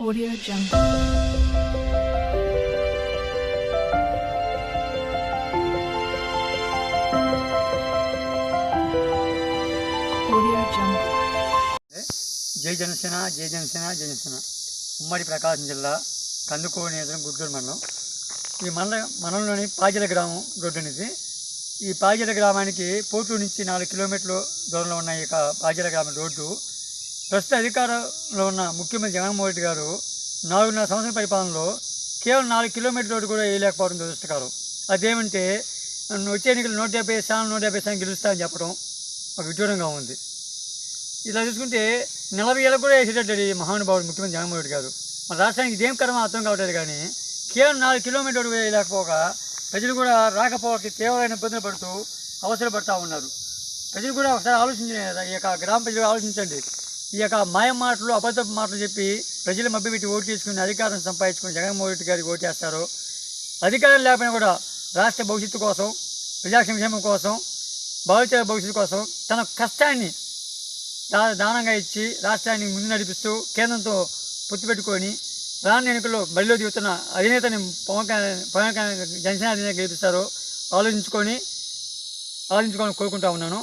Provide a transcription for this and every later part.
Audio Jungle. జై జనసేన జై జనసేన జై జనసేన. ఉమ్మడి ప్రకాశం జిల్లా కందుకూరు నియోజకవర్గం మండలం. ఈ మండల మండలంలోని పాజల గ్రామం రోడ్డు అనేది ఈ పాజల గ్రామానికి పోటూరు నుంచి నాలుగు కిలోమీటర్ల దూరంలో ఉన్న ఈ యొక్క పాజల గ్రామం రోడ్డు ప్రస్తుత అధికారంలో ఉన్న ముఖ్యమంత్రి జగన్మోహన్ రెడ్డి గారు నాలుగున్నర సంవత్సరాల పరిపాలనలో కేవలం నాలుగు కిలోమీటర్ల రోడ్డు కూడా వేయలేకపోవడం దురదృష్టకారు. అదేమంటే వచ్చే ఎన్నికలు నూట డెబ్బై స్థానం నూట డెబ్బై స్థానం గెలుస్తాయని చెప్పడం ఒక విడ్డూరంగా ఉంది. ఇలా చూసుకుంటే నలభై ఏళ్ళకు కూడా వేసేటట్టు ఈ మహానుభావుడు ముఖ్యమంత్రి జగన్మోహన్ రెడ్డి గారు. మన రాష్ట్రానికి ఇదేం కర్మ అర్థం కావట్లేదు కానీ కేవలం నాలుగు కిలోమీటర్ రోడ్డు వేయలేకపోక ప్రజలు కూడా రాకపోవడానికి తీవ్రమైన ఇబ్బందులు పడుతూ అవసరపడతా ఉన్నారు. ప్రజలు కూడా ఒకసారి ఆలోచించలేదు ఈ యొక్క గ్రామ ప్రజలు ఆలోచించండి. ఈ యొక్క మాయ మాటలు అబద్ధ మాటలు చెప్పి ప్రజలు మభ్యపెట్టి ఓటు చేసుకుని అధికారం సంపాదించుకుని జగన్మోహన్ రెడ్డి గారికి ఓటు చేస్తారు అధికారం లేకపోయినా కూడా రాష్ట్ర భవిష్యత్తు కోసం ప్రజా సంక్షేమం కోసం భవిష్యత్ భవిష్యత్తు కోసం తన కష్టాన్ని దా- దానంగా ఇచ్చి రాష్ట్రాన్ని ముందు నడిపిస్తూ కేంద్రంతో పొత్తు పెట్టుకొని రానున్న ఎన్నికల్లో బరిలో దిగుతున్న అధినేతని పవన్ కళ్యాణ్ పవన్ కళ్యాణ్ జనసేన అధినేత గెలిపిస్తారో ఆలోచించుకొని ఆలోచించుకొని కోరుకుంటా ఉన్నాను.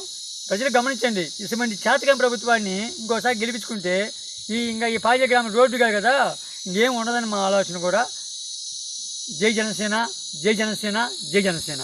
ప్రజలు గమనించండి. ఇటువంటి చేతకం ప్రభుత్వాన్ని ఇంకోసారి గెలిపించుకుంటే ఈ ఇంకా ఈ పాజ గ్రామం రోడ్డు కాదు కదా. ఇంకేం ఉండదని మా ఆలోచన కూడా. జై జనసేన జై జనసేన జై జనసేన.